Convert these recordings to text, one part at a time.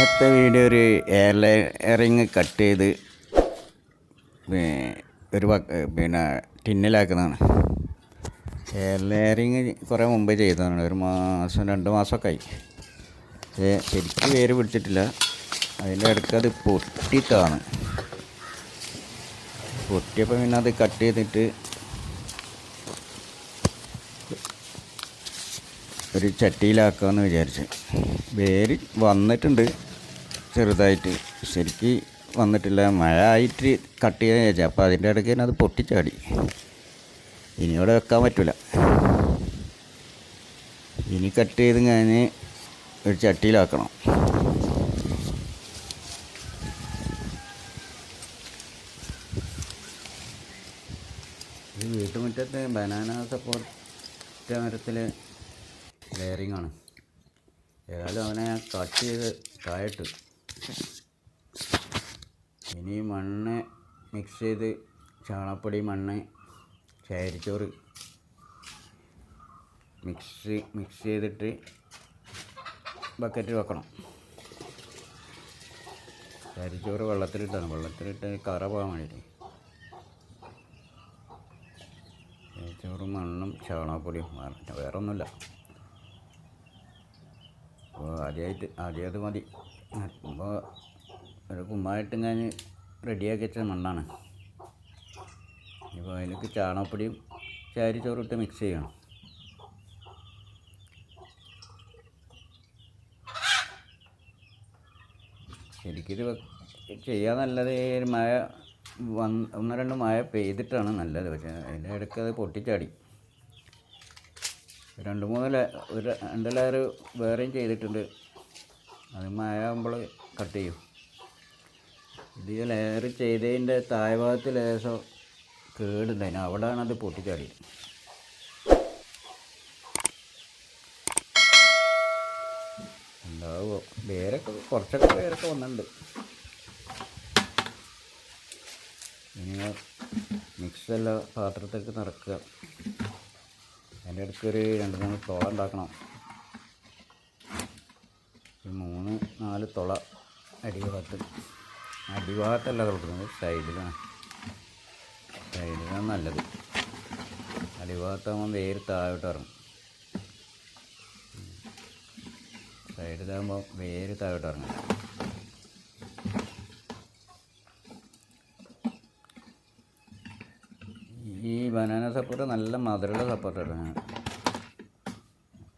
ഇന്നത്തെ വീഡിയോ ഒരു എയർലൈറിങ് കട്ട് ചെയ്ത് ഒരു പിന്നെ ടിന്നിലാക്കുന്നതാണ്. എയർലൈറിങ് കുറേ മുമ്പ് ചെയ്തതാണ്. ഒരു മാസം രണ്ട് മാസമൊക്കെ ആയി പക്ഷേ ശരിക്ക് വേര് പിടിച്ചിട്ടില്ല. അതിന്റെ ഇടയ്ക്ക് അത് പൊട്ടിയിട്ടാണ് പൊട്ടിയപ്പോൾ പിന്നെ അത് കട്ട് ചെയ്തിട്ട് ഒരു ചട്ടിയിലാക്കാമെന്ന് വിചാരിച്ച്. വേര് വന്നിട്ടുണ്ട്. ചെറുതായിട്ട് ശരിക്ക് വന്നിട്ടില്ല. മഴ ആയിട്ട് കട്ട് ചെയ്യാൻ വിചാരിച്ചു അപ്പോൾ അതിന്റെ ഇടയ്ക്ക് തന്നെ അത് പൊട്ടിച്ചാടി. ഇനി ഇവിടെ വെക്കാൻ പറ്റില്ല ഇനി കട്ട് ചെയ്ത് കഴിഞ്ഞ് ഒരു ചട്ടിയിലാക്കണം. ഈ വീട്ടുമുറ്റത്ത് ബനാന സപ്പോർട്ട് മരത്തിൽ ലെയറിങ് ആണ്. ഏതായാലും അവനെ കട്ട് ചെയ്ത് താഴെട്ട് ഇനി മണ്ണ് മിക്സ് ചെയ്ത് ചാണകപ്പൊടി മണ്ണ് ചാരിച്ചോറ് മിക്സ് മിക്സ് ചെയ്തിട്ട് ബക്കറ്റിൽ വെക്കണം. ചാരിച്ചോറ് വെള്ളത്തിലിട്ടാണ്. വെള്ളത്തിലിട്ട് കറ പോകാൻ വേണ്ടിയിട്ട്. ചാരിച്ചോറും മണ്ണും ചാണകപ്പൊടിയും വേറെ ഒന്നുമില്ല അപ്പോൾ ആദ്യമായിട്ട് ആദ്യം അത് മതി. അപ്പോൾ ഒരു കുമ്മായിട്ട് ഞാൻ റെഡിയാക്കി വെച്ച മണ്ണാണ്. ഇപ്പോൾ അതിലേക്ക് ചാണകപ്പൊടിയും ചാരി ചോറും ഇട്ട് മിക്സ് ചെയ്യണം ശരിക്കിത് ചെയ്യാൻ നല്ലത് മഴ വന്ന് ഒന്ന് രണ്ട് മഴ പെയ്തിട്ടാണ് നല്ലത്. പക്ഷേ അതിന്റെ ഇടയ്ക്ക് അത് പൊട്ടിച്ചാടി. രണ്ട് മൂന്ന് ഒരു രണ്ട് ലെയർ വേറെയും ചെയ്തിട്ടുണ്ട്. അത് മഴ ആകുമ്പോൾ കട്ട് ചെയ്യും. ഇത് ലെയർ ചെയ്തതിന്റെ താഴ്ഭാഗത്ത് ലേശം കേടുണ്ടായിരുന്നു അവിടെയാണ് അത് പൊട്ടിച്ചാടിയത്. ഉണ്ടാവുമോ വേരൊക്കെ കുറച്ചൊക്കെ വേരൊക്കെ വന്നിട്ടുണ്ട്. ഇനി മിക്സെല്ലാം പാത്രത്തേക്ക് നിറക്കുക അതിന്റെ ഇടയ്ക്ക് ഒരു രണ്ട് മൂന്ന് തോളം ഉണ്ടാക്കണം. മൂന്ന് നാല് തുള അടിഭാഗത്ത്. അടിഭാഗത്തല്ല തുളക്കുന്നത് സൈഡിലാണ്. സൈഡിലാണ് നല്ലത്. അടിഭാഗത്താകുമ്പോൾ വേര് താഴോട്ട് ഇറങ്ങും. സൈഡിലാകുമ്പോൾ വേര് താഴോട്ട് ഇറങ്ങും. ഈ ബനാന സപ്പോർട്ട് നല്ല മധുരമുള്ള സപ്പോർട്ടാണ്.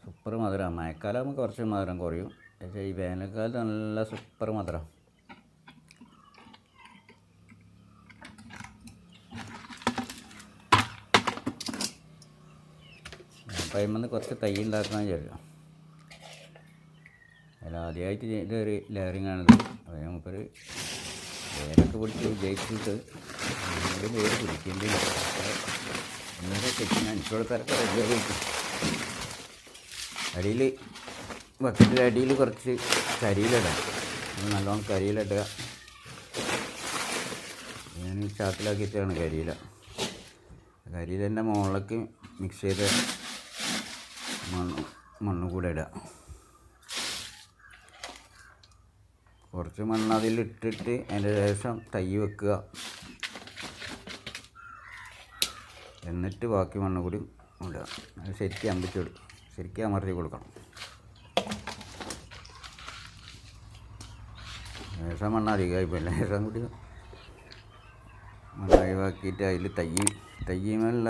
സൂപ്പർ മധുരമാണ്. മഴക്കാലം കുറച്ച് മധുരം കുറയും. പക്ഷേ ഈ വേനൽക്കാലത്ത് നല്ല സൂപ്പർ മധുരം. അപ്പം കുറച്ച് തൈ ഉണ്ടാക്കാൻ വിചാരിച്ചു. അതിൽ ആദ്യമായിട്ട് ചെയ്ത ഒരു ലെയറിങ് ആണിത്. അത് നമുക്കൊരു വേരൊക്കെ പിടിച്ച് ജയിച്ചിട്ട് ഒന്നുകൂടി വേര്. പിടിക്കേണ്ടി ഒന്നുകൂടെ തെറ്റിന് അനുസരിച്ചൊക്കെ റെഡിയാക്കി അടിയിൽ ബക്കറ്റിന്റെ അടിയിൽ കുറച്ച് കരിയിലിടാം. നല്ലോണം കരിയിലിടുക. ഞാൻ ചാക്കിലാക്കിയിട്ടാണ് കരിയില. കരിയിലെ മുകളിലേക്ക് മിക്സ് ചെയ്ത് മണ്ണ് മണ്ണ് കൂടെ ഇടുക. കുറച്ച് മണ്ണ് അതിലിട്ടിട്ട് അതിന്റെ ശേഷം തൈ വെക്കുക. എന്നിട്ട് ബാക്കി മണ്ണ് കൂടി ഇടുക. ശരിക്കും അമ്പിച്ചു കൊടുക്കും ശരിക്കും അമർത്തി കൊടുക്കണം. ലേശം മണ്ണ അധികമായി പോയി. ലേശം കൂടി മണ്ണ ഒഴിവാക്കിയിട്ട് അതിൽ തയ്യ് തയ്യുമല്ല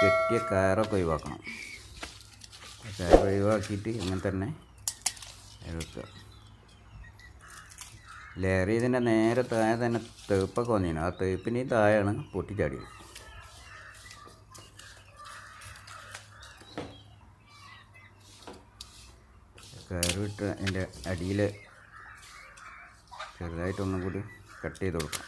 കെട്ടിയ കയറൊക്കെ ഒഴിവാക്കണം. കയർ ഒഴിവാക്കിയിട്ട് ഇങ്ങനെ തന്നെ എടുക്കുക. ലേറി ചെയ്തതിന്റെ നേരെ താഴെ തന്നെ തേപ്പൊക്കെ വന്നിരുന്നു. ആ തേപ്പിന് താഴെയാണ് പൊട്ടിച്ചാടിയത് കയറിട്ട് അതിന്റെ അടിയിൽ ചെറുതായിട്ടൊന്നും കൂടി കട്ട് ചെയ്ത് കൊടുക്കാം.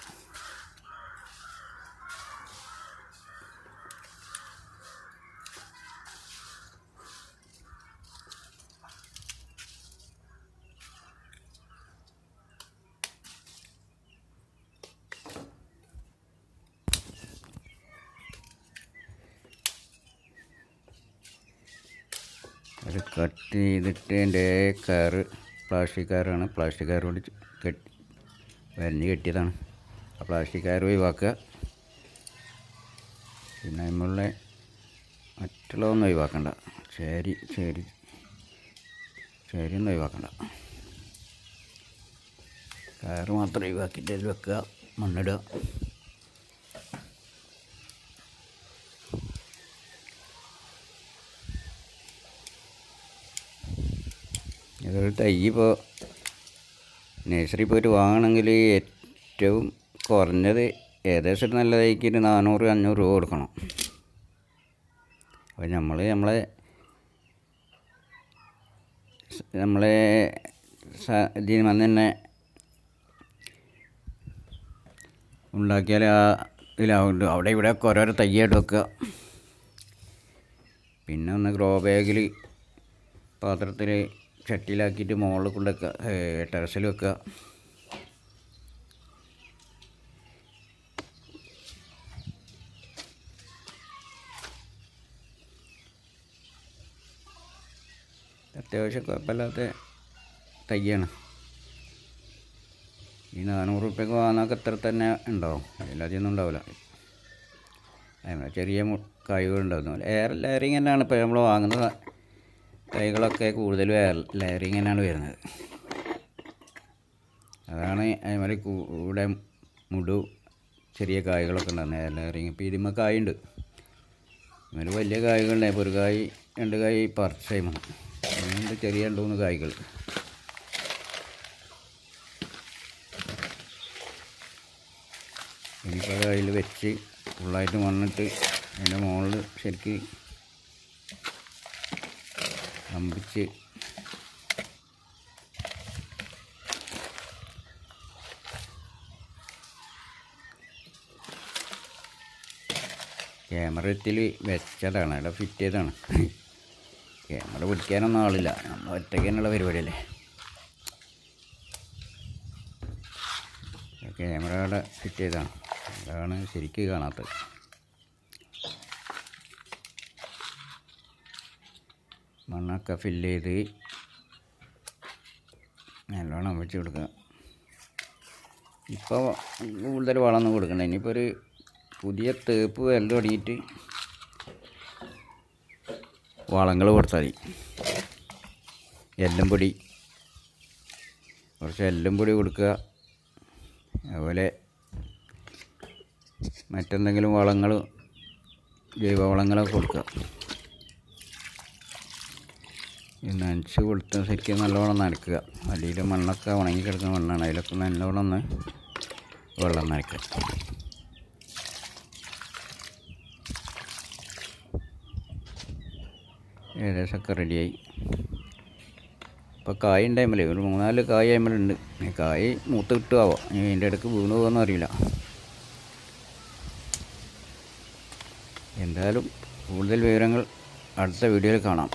അത് കട്ട് ചെയ്തിട്ട് എന്റെ കയറ് പ്ലാസ്റ്റിക് കയറാണ്. പ്ലാസ്റ്റിക് കയർ കൊണ്ട് കെട്ടി വരഞ്ഞ് കെട്ടിയതാണ്. ആ പ്ലാസ്റ്റിക് കയർ ഒഴിവാക്കുക. പിന്നെ നമ്മളുടെ മറ്റുള്ളതൊന്നും ഒഴിവാക്കണ്ട. ചേരി ചേരി ചേരി ഒന്നും ഒഴിവാക്കണ്ട. കയർ മാത്രം ഒഴിവാക്കിയിട്ട് അതിൽ വെക്കുക മണ്ണിടുക. ഇതൊരു തൈ ഇപ്പോൾ നഴ്സറി പോയിട്ട് വാങ്ങണമെങ്കിൽ ഏറ്റവും കുറഞ്ഞത് ഏകദേശം ഒരു നല്ല തൈക്ക് നാനൂറ് അഞ്ഞൂറ് രൂപ കൊടുക്കണം. അപ്പോൾ നമ്മൾ നമ്മളെ നമ്മളെ ഇതിന് വന്ന് തന്നെ ഉണ്ടാക്കിയാൽ ആ ഇതിലാവുണ്ട് അവിടെ ഇവിടെ ഒക്കെ ഓരോരോ തയ്യായിട്ട് വെക്കുക. പിന്നെ ഒന്ന് ഗ്രോ ബാഗിൽ പാത്രത്തിൽ ചട്ടിയിലാക്കിയിട്ട് മുകളിൽ കൊണ്ട് വെക്കുക ടെറസിൽ വെക്കുക. അത്യാവശ്യം കുഴപ്പമില്ലാത്ത തയ്യാണ് ഈ നാനൂറ് റുപ്യക്ക് വാങ്ങാനൊക്കെ ഇത്ര തന്നെ ഉണ്ടാവും. അതിലധികമൊന്നും ഉണ്ടാവില്ല. അതിന് ചെറിയ കായുകൾ ഉണ്ടാവുന്നു എയർ ലെയറിങ് തന്നെയാണ് ഇപ്പോൾ നമ്മൾ വാങ്ങുന്ന സ- തൈകളൊക്കെ കൂടുതൽ ലെയറിങ് തന്നെയാണ് വരുന്നത്. അതാണ് അതേമാതിരി കൂടെ മുടു ചെറിയ കായ്കളൊക്കെ ഉണ്ടാകുന്നത്. ലെയറിങ് ഇപ്പോൾ ഇതിമ കായുണ്ട്. അതിൽ വലിയ കായ്കളുണ്ടായി ഒരു കായ് രണ്ട് കായ് പറിച്ച് ചെയ്യുമ്പോൾ അങ്ങനെയുണ്ട് ചെറിയ രണ്ട് മൂന്ന് കായ്കൾ. ഇനിയിപ്പോൾ അത് അതിൽ വെച്ച് ഫുള്ളായിട്ട് വന്നിട്ട് അതിന്റെ മുകളിൽ ശരിക്ക് അമ്പിച്ച്. ക്യാമറത്തിൽ വെച്ചതാണ് അവിടെ ഫിറ്റ് ചെയ്തതാണ്. ക്യാമറ പിടിക്കാനൊന്നും ആളില്ല നമ്മൾ ഒറ്റയ്ക്ക് തന്നെയുള്ള പരിപാടിയല്ലേ. ക്യാമറ അവിടെ ഫിറ്റ് ചെയ്തതാണ് അതാണ് ശരിക്കും കാണാത്തത്. മണ്ണൊക്കെ ഫില്ല് ചെയ്ത് നല്ലോണം വെച്ച് കൊടുക്കുക. ഇപ്പോൾ കൂടുതൽ വളമൊന്നും കൊടുക്കണ്ട. ഇനിയിപ്പോൾ ഒരു പുതിയ തേപ്പ് വരൽ തുടങ്ങിയിട്ട് വളങ്ങൾ കൊടുത്താൽ മതി. എല്ലും പൊടി. കുറച്ച് എല്ലും പൊടി കൊടുക്കുക. അതുപോലെ മറ്റെന്തെങ്കിലും വളങ്ങൾ ജൈവവളങ്ങളൊക്കെ കൊടുക്കുക. നനച്ച് കൊടുത്ത സെറ്റ് നല്ലോണം നനക്കുക. അടിയിൽ മണ്ണൊക്കെ ഉണങ്ങി കിടക്കുന്ന മണ്ണാണ്. അതിലൊക്കെ നല്ലോണം ഒന്ന് വെള്ളം നനക്കുക ഏകദേശമൊക്കെ റെഡിയായി ഇപ്പോൾ കായ ഉണ്ടായ്മല്ലേ ഒരു മൂന്നാൽ കായ ആയ്മലുണ്ട് കായ് മൂത്ത് കിട്ടുമാവോ ഇനി അതിന്റെ ഇടയ്ക്ക് വീണ് പോകുമെന്ന് അറിയില്ല. എന്തായാലും കൂടുതൽ വിവരങ്ങൾ അടുത്ത വീഡിയോയിൽ കാണാം.